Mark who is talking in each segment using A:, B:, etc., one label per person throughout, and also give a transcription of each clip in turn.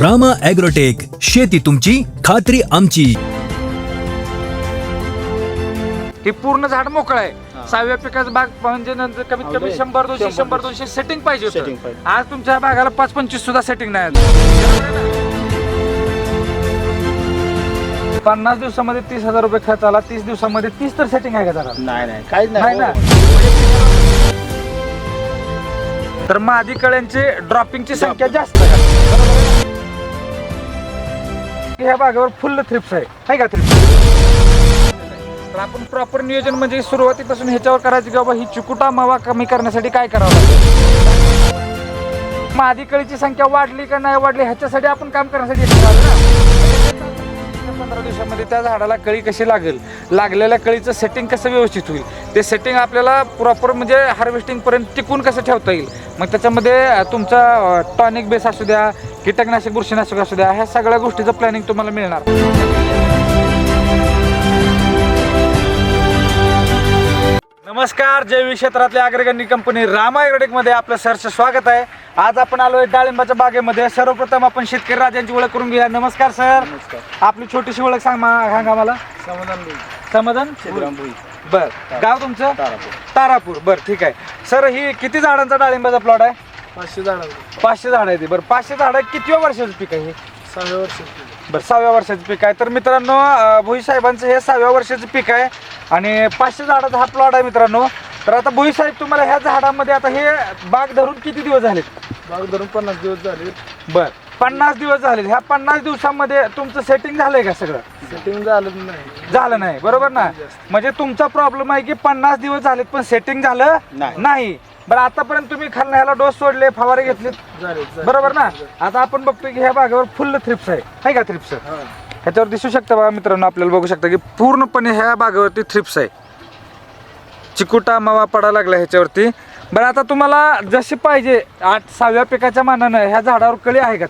A: Rama agrotech शेती तुमची खात्री आमची.
B: हे पूर्ण झाड मोकळं आहे. सहाव्या पिकाचं बाग म्हणजे नंतर कमीत कमी. शंभर दोनशे
C: शंभर.
B: दोनशे. सेटिंग पाहिजे
C: Setting
B: होतं
C: पाहिजे.
B: आज तुमच्या बागाला पाच पंचवीस सुद्धा सेटिंग नाही आलं. पन्नास दिवसामध्ये तीस हजार रुपये खर्च आला. तीस दिवसामध्ये तीस तर सेटिंग आहे का जरा?
C: नाही नाही. काहीच
B: नाही. ना? तर मादी कळ्यांची ड्रॉपिंगची संख्या जास्त आहे. की ह्या भागावर फुल्ल थ्रिप्स आहे. हाय का थ्रिप्स तर आपण प्रॉपर नियोजन म्हणजे सुरुवातीपासून ह्याच्यावर करायचं की बाबा ही चुकुटा मावा कमी करण्यासाठी काय करावं लागेल? मादी कळीची संख्या वाढली का नाही वाढली ह्याच्यासाठी आपण काम करण्यासाठी ना. पंधरा दिवसामध्ये त्या झाडाला कळी कशी लागेल? लागलेल्या कळीचं सेटिंग कसं व्यवस्थित होईल? ते सेटिंग आपल्याला प्रॉपर म्हणजे हार्वेस्टिंगपर्यंत टिकून कसं ठेवता येईल? मग त्याच्यामध्ये तुमचा टॉनिक बेस असू द्या कीटकनाशक बुरशीनाशक असू द्या ह्या सगळ्या गोष्टीचं प्लॅनिंग तुम्हाला मिळणार. नमस्कार जैविक क्षेत्रातल्या अग्रगण्य कंपनी रामा मध्ये आपलं सरचं स्वागत आहे. आज आपण आलोय डाळिंबाच्या बागेमध्ये. सर्वप्रथम आपण शेतकरी राजांची ओळख करून घेऊया. नमस्कार सर.
C: नमस्कार.
B: आपली छोटीशी ओळख सांग मा- सांगा मला
C: समाधान भुई.
B: समाधान
C: भुई.
B: बर. गाव तुमचं?
C: तारापूर.
B: तारापूर. बर ठीक आहे. सर ही किती झाडांचा डाळिंबाचा प्लॉट आहे?
C: पाचशे झाडांचं.
B: पाचशे झाड आहे ती. बरं पाचशे झाड किती वर्षाचं पीक आहे हे?
C: सहाव्या वर्षी
B: बरं सहाव्या वर्षाचं पीक आहे. तर मित्रांनो अं, भुई साहेबांचं हे सहाव्या वर्षाचं पीक आहे. आणि पाचशे झाडाचा हा प्लॉट आहे मित्रांनो. तर आता भुई साहेब तुम्हाला ह्या झाडामध्ये आता हे बाग धरून किती दिवस झालेत?
C: बाग धरून पन्नास दिवस झाले
B: बर. पन्नास दिवस झाले ह्या पन्नास दिवसामध्ये तुमचं सेटिंग झालंय का सगळं?
C: सेटिंग झालं नाही.
B: झालं नाही. बरोबर ना? म्हणजे तुमचा प्रॉब्लेम आहे की पन्नास दिवस झालेत पण सेटिंग झालं
C: नाही.
B: नाही. बरं आतापर्यंत तुम्ही खाल्ला ह्याला डोस सोडले फवारे घेतले
C: झाले झाले.
B: बरोबर ना? आता आपण बघतोय की ह्या बागेवर फुल्ल थ्रिप्स आहे. का थ्रिप्स
C: हा.
B: ह्याच्यावर दिसू शकतं बघा मित्रांनो आपल्याला बघू शकता की पूर्णपणे ह्या बागेवरती थ्रिप्स आहे. चिकुटा मावा पडायला लागला ह्याच्यावरती. बरं आता तुम्हाला जशी पाहिजे आठ सहाव्या पिकाच्या मानानं ह्या झाडावर कळी आहे का?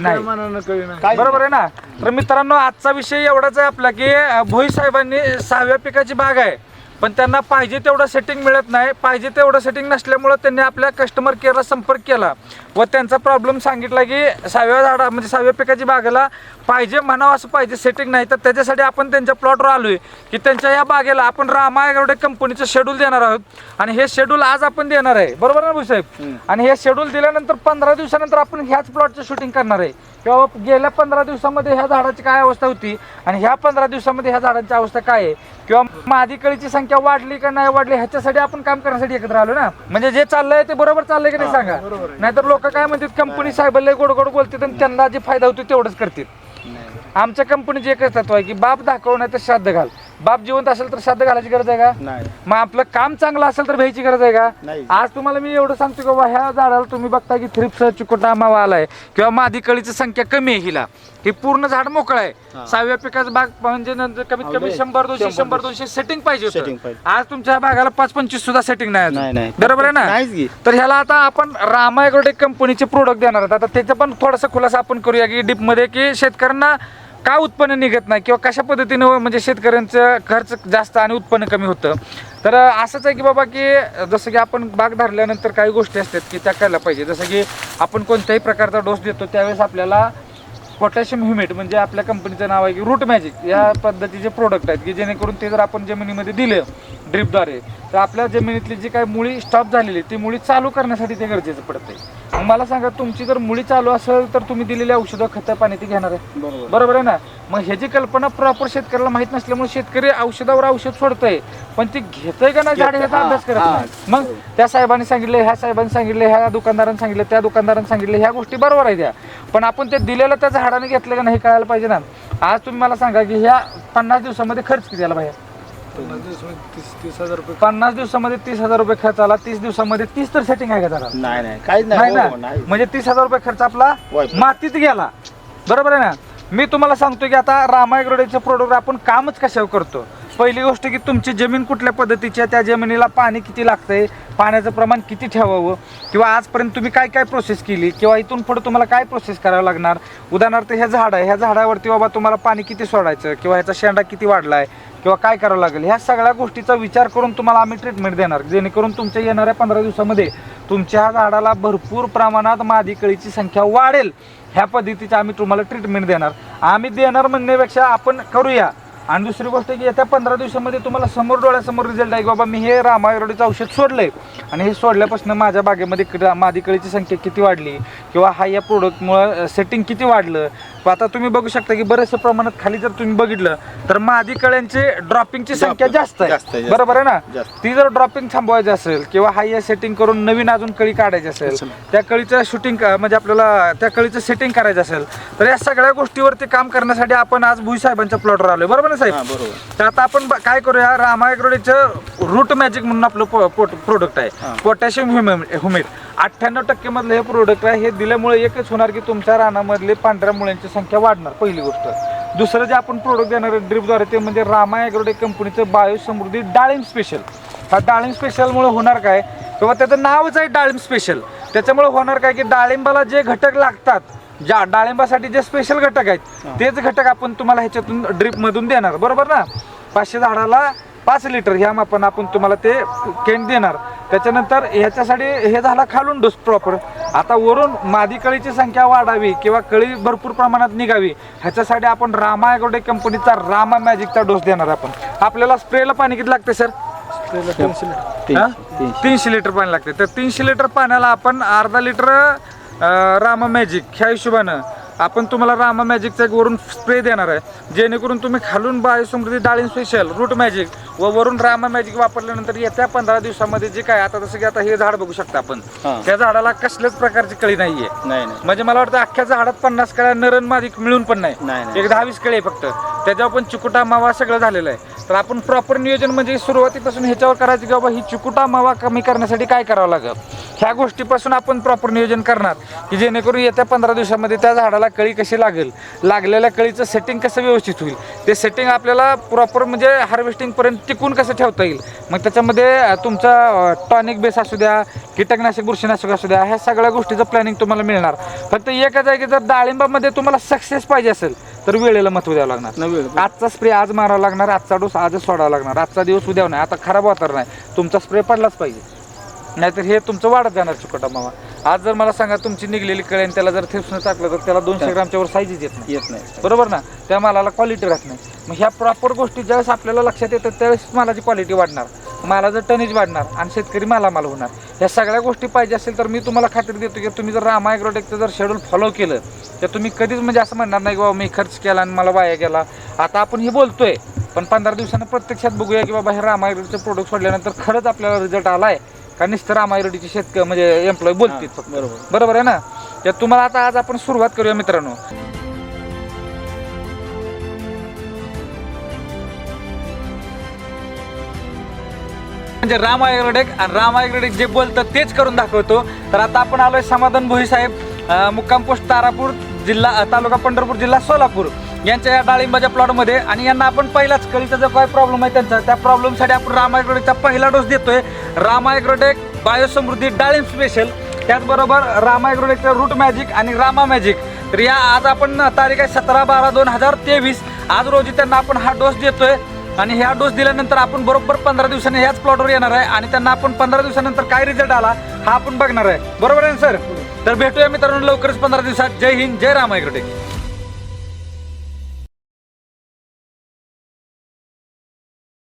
B: नाही. बरोबर आहे ना? तर मित्रांनो आजचा विषय एवढाच आहे आपला की भोई साहेबांनी सहाव्या पिकाची बाग आहे. पण त्यांना पाहिजे तेवढं सेटिंग मिळत नाही. पाहिजे तेवढं सेटिंग नसल्यामुळं त्यांनी आपल्या कस्टमर केअरला संपर्क केला. व त्यांचा प्रॉब्लेम सांगितला की सहाव्या झाडा म्हणजे सहाव्या पिकाची बागेला पाहिजे म्हणावं असं पाहिजे सेटिंग नाही. तर त्याच्यासाठी आपण त्यांच्या प्लॉटवर आलोय की त्यांच्या या बागेला आपण रामा एवढे कंपनीचं शेड्यूल देणार आहोत. आणि हे शेड्यूल आज आपण देणार आहे. बरोबर ना भुई साहेब?
C: हम्म.
B: आणि हे शेड्यूल दिल्यानंतर पंधरा दिवसानंतर आपण ह्याच प्लॉटचं शूटिंग करणार आहे. किंवा गेल्या पंधरा दिवसामध्ये ह्या झाडाची काय अवस्था होती? आणि ह्या पंधरा दिवसामध्ये ह्या झाडांची अवस्था काय आहे? किंवा मादी कळीची संख्या वाढली का नाही वाढली ह्याच्यासाठी आपण काम करण्यासाठी एकत्र आलो ना. म्हणजे जे चाललंय ते बरोबर चाललंय की नाही सांगा. नाहीतर लोक काय म्हणतात कंपनी साहेबांना गोड गोड बोलतात आणि त्यांना जे फायदा होतो तेवढंच करतात
C: नाही.
B: आमच्या कंपनीचे एकच तत्व आहे की बाप दाखव नाही तर श्राद्ध घाल. बाप जिवंत असेल तर श्राद्ध घालायची गरज आहे का?
C: नाही.
B: मग आपलं काम चांगलं असेल तर भ्यायची गरज आहे का?
C: नाही.
B: आज तुम्हाला मी एवढं सांगतो की बाबा ह्या झाडाला तुम्ही बघता की थ्रिप्स चिकोटा मावा आलाय किंवा मादी कळीची संख्या कमी आहे हिला. हे पूर्ण झाड मोकळं आहे. सहाव्या पिकाचं बाग म्हणजे नंतर कमीत कमी
C: अवघड.
B: शंभर दोनशे
C: शंभर
B: दोनशे. सेटिंग पाहिजे
C: Setting
B: होतं
C: पाहिजे.
B: आज तुमच्या बागाला पाच पंचवीस सुद्धा सेटिंग नाही
C: नाही
B: अजून.
C: नाही
B: बरोबर आहे ना?
C: की.
B: तर ह्याला आता आपण रामायग्रोटेक कंपनीचे प्रोडक्ट देणार आहोत. आता त्याचं पण थोडासा खुलासा आपण करूया की डीपमध्ये की शेतकऱ्यांना का उत्पन्न निघत नाही किंवा कशा पद्धतीनं म्हणजे शेतकऱ्यांचं खर्च जास्त आणि उत्पन्न कमी होतं? तर असंच आहे की बाबा की जसं की आपण बाग धरल्यानंतर काही गोष्टी असतात की त्या करायला पाहिजे. जसं की आपण कोणत्याही प्रकारचा डोस देतो त्यावेळेस आपल्याला पोटॅशियम ह्युमेट म्हणजे आपल्या कंपनीचं नाव आहे की रूट मॅजिक या पद्धतीचे प्रोडक्ट आहेत की जेणेकरून ते जर आपण जमिनीमध्ये दिलं ड्रिपद्वारे तर आपल्या जमिनीतली जी काही मुळी स्टॉप झालेली ती मुळी चालू करण्यासाठी ते गरजेचं पडतंय. मग मला सांगा तुमची जर मुळी चालू असेल तर तुम्ही दिलेली औषधं खतं पाणी ती घेणार आहे.
C: बरोबर.
B: बरोबर आहे ना? मग ह्याची कल्पना प्रॉपर शेतकऱ्याला माहीत नसल्यामुळे शेतकरी औषधावर औषध सोडतंय. पण ती घेतोय का नाही झाड ह्याचा अभ्यास करत. नाही. मग त्या साहेबांनी सांगितले ह्या साहेबांनी सांगितले ह्या दुकानदारांनी सांगितले त्या दुकानदारांनी सांगितले ह्या गोष्टी बरोबर आहेत त्या पण आपण ते दिलेलं त्या झाडाने घेतलं का नाही हे कळायला पाहिजे ना. आज तुम्ही मला सांगा की ह्या पन्नास दिवसामध्ये खर्च किती आला पाहिजे
C: पन्नास दिवसामध्ये तीस तीस हजार रुपये
B: पन्नास दिवसामध्ये तीस हजार रुपये खर्च आला. तीस दिवसामध्ये तीस तर सेटिंग आहे का त्याला
C: नाही नाही. काहीच
B: नाही.
C: नाही
B: ना?
C: हो, नाही.
B: म्हणजे तीस हजार रुपये खर्च आपला
C: वाईट.
B: मातीत गेला. बरोबर आहे ना? मी तुम्हाला सांगतो की आता रामायग्रोडेचे प्रोडक्ट आपण कामच कशावर करतो? पहिली गोष्ट की तुमची जमीन कुठल्या पद्धतीची आहे? त्या जमिनीला पाणी किती लागतंय? पाण्याचं प्रमाण किती ठेवावं? किंवा आजपर्यंत तुम्ही काय काय प्रोसेस केली? किंवा इथून पुढे तुम्हाला काय प्रोसेस करावं लागणार? उदाहरणार्थ ह्या झाड आहे. ह्या झाडावरती बाबा तुम्हाला पाणी किती सोडायचं? किंवा ह्याचा शेंडा किती वाढलाय? किंवा काय करावं लागेल? ह्या सगळ्या गोष्टीचा विचार करून तुम्हाला आम्ही ट्रीटमेंट देणार. जेणेकरून तुमच्या येणाऱ्या पंधरा दिवसामध्ये तुमच्या ह्या झाडाला भरपूर प्रमाणात मादी कळीची संख्या वाढेल. ह्या पद्धतीची आम्ही तुम्हाला ट्रीटमेंट देणार. आम्ही देणार म्हणण्यापेक्षा आपण करूया. आणि दुसरी गोष्ट की येत्या पंधरा दिवसामध्ये तुम्हाला समोर डोळ्यासमोर रिझल्ट आहे की बाबा मी हे रामायरोडीचं औषध सोडलंय. आणि हे सोडल्यापासून माझ्या बागेमध्ये क- मादी कळीची संख्या किती वाढली? किंवा हा या प्रोडक्टमुळं सेटिंग किती वाढलं? आता तुम्ही बघू शकता की बऱ्याचशा प्रमाणात खाली जर तुम्ही बघितलं तर मादी कळ्यांची ड्रॉपिंगची संख्या जास्त आहे. बरोबर आहे ना. ती जर ड्रॉपिंग थांबवायची असेल किंवा हाय या सेटिंग करून नवीन अजून कळी काढायची असेल त्या कळीचं शूटिंग म्हणजे आपल्याला त्या कळीचं सेटिंग करायचं असेल तर या सगळ्या गोष्टीवरती काम करण्यासाठी आपण आज भुई साहेबांच्या प्लॉटवर आलोय. बरोबर ना साहेब?
D: बरोबर.
B: तर आता आपण ब- काय करूया रामायग्रोडीचं रूट मॅजिक म्हणून आपलं प्रोडक्ट आहे. पोटॅशियम ह्युमिड अठ्ठ्याण्णव टक्के मधलं हे प्रोडक्ट आहे. हे दिल्यामुळे एकच होणार की तुमच्या रानामधले पांढऱ्या मुळ्यांची संख्या वाढणार पहिली गोष्ट. दुसरं जे आपण प्रोडक्ट देणार आहे ड्रिपद्वारे ते म्हणजे रामा ॲग्रोटेक कंपनीचं बायोसमृद्धी डाळिंब स्पेशल हा डाळिंब स्पेशलमुळे होणार काय? किंवा त्याचं नावच आहे डाळिंब स्पेशल त्याच्यामुळे होणार काय की डाळिंबाला जे घटक लागतात ज्या डाळिंबासाठी जे स्पेशल घटक आहेत तेच घटक आपण तुम्हाला ह्याच्यातून ड्रिपमधून देणार. बरोबर ना? पाचशे झाडाला पाच लिटर ह्या मापानं आपण तुम्हाला ते केंट देणार. त्याच्यानंतर ह्याच्यासाठी हे झाला खालून डोस प्रॉपर आता वरून मादी कळीची संख्या वाढावी किंवा कळी भरपूर प्रमाणात निघावी ह्याच्यासाठी आपण रामा ॲग्रोटेक कंपनीचा रामा मॅजिकचा डोस देणार आपण. आपल्याला स्प्रेला पाणी किती लागते सर?
D: तीनशे
B: लिटर पाणी लागते. तर तीनशे लिटर पाण्याला आपण अर्धा लिटर रामा मॅजिक ह्या हिशोबानं. आपण तुम्हाला रामा मॅजिकचा एक वरून स्प्रे देणार आहे. जेणेकरून तुम्ही खालून बायोसमृद्धी डाळिंब स्पेशल रूट मॅजिक व वरून रामा मॅजिक वापरल्यानंतर येत्या पंधरा दिवसामध्ये जे काय आता जसं की आता हे झाड बघू शकता आपण. त्या झाडाला कसल्याच प्रकारची कळी नाहीये.
D: नाही नाही.
B: म्हणजे मला वाटतं अख्ख्या झाडात पन्नास कळ्या नरन मादिक मिळून पण
D: नाही.
B: एक दहा वीस कळे फक्त. त्याच्यावर पण चिकुटा मावा सगळं झालेलं आहे. तर आपण प्रॉपर नियोजन म्हणजे सुरुवातीपासून ह्याच्यावर करायचं की बाबा ही चिकुटा मावा कमी करण्यासाठी काय करावं लागेल? ह्या गोष्टीपासून आपण प्रॉपर नियोजन करणार. की जेणेकरून येत्या पंधरा दिवसामध्ये त्या झाडाला कळी कशी लागेल? लागलेल्या कळीचं सेटिंग कसं व्यवस्थित होईल? ते सेटिंग आपल्याला प्रॉपर म्हणजे हार्वेस्टिंगपर्यंत टिकून कसं ठेवता येईल? मग त्याच्यामध्ये तुमचा टॉनिक बेस असू द्या कीटकनाशक बुरशीनाशक असू द्या ह्या सगळ्या गोष्टीचं प्लॅनिंग तुम्हाला मिळणार. फक्त एकच आहे की जर डाळिंबामध्ये तुम्हाला सक्सेस पाहिजे असेल तर वेळेला महत्त्व द्यावं लागणार. आजचा स्प्रे आज मारावा लागणार आजचा डोस आजच सोडावा लागणार. आजचा दिवस उद्या नाही आता खराब वातावरण आहे. तुमचा स्प्रे पडलाच पाहिजे. नाहीतर हे तुमचं वाढत जाणार चिकोटा मावा आज जर मला सांगा तुमची निघलेली कळे आणि त्याला जर थेपसून टाकलं तर त्याला दोनशे ग्रामच्या वर साईजच येत नाही.
D: येत नाही.
B: बरोबर ना? त्या मालाला क्वालिटी राहत नाही. मग ह्या प्रॉपर गोष्टी ज्यावेळेस आपल्याला लक्षात येतात त्यावेळेस मालाची क्वालिटी वाढणार. मालाचं टनेज वाढणार आणि शेतकरी मालामाल होणार. ह्या सगळ्या गोष्टी पाहिजे असेल तर मी तुम्हाला खात्री देतो की तुम्ही जर रामा ॲग्रोटेकचं जर शेड्यूल फॉलो केलं तर तुम्ही कधीच म्हणजे असं म्हणणार नाही की बाबा मी खर्च केला आणि मला वाया गेला. आता आपण हे बोलतोय पण पंधरा दिवसानं प्रत्यक्षात बघूया की बाबा हे रामा ॲग्रोटेकचं प्रोडक्ट सोडल्यानंतर खरंच आपल्याला रिझल्ट आलाय. का नुसतं रामा ॲग्रोटेकचे शेतकरी म्हणजे एम्प्लॉय बोलतील फक्त.
D: बरोबर.
B: बरोबर आहे ना? तर तुम्हाला आता आज आपण सुरुवात करूया मित्रांनो. म्हणजे राम आणि राम जे बोलतं तेच करून दाखवतो. तर आता आपण आलोय समाधान भोई साहेब अं, मुक्काम पोस्ट तारापूर जिल्हा तालुका पंढरपूर जिल्हा सोलापूर. यांच्या या डाळिंबाच्या प्लॉटमध्ये आणि यांना आपण पहिलाच कळीचा जो काय प्रॉब्लेम आहे त्यांचा त्या प्रॉब्लेमसाठी आपण राम पहिला डोस देतोय. रामायग्रोटेक बायोसमृद्धी डाळिंब स्पेशल त्याचबरोबर रामायग्रोटेकचं रूट मॅजिक आणि रामा मॅजिक तर या आज आपण तारीख आहे सतरा बारा दोन हजार तेवीस. आज रोजी त्यांना आपण हा डोस देतोय. आणि ह्या डोस दिल्यानंतर आपण बरोबर पंधरा दिवसांनी ह्याच प्लॉटवर येणार आहे. आणि त्यांना आपण पंधरा दिवसानंतर काय रिझल्ट आला हा आपण बघणार आहे. बरोबर आहे ना सर तर भेटूया मित्रांनो लवकरच पंधरा दिवसात. जय हिंद जय रामायग्रोटेक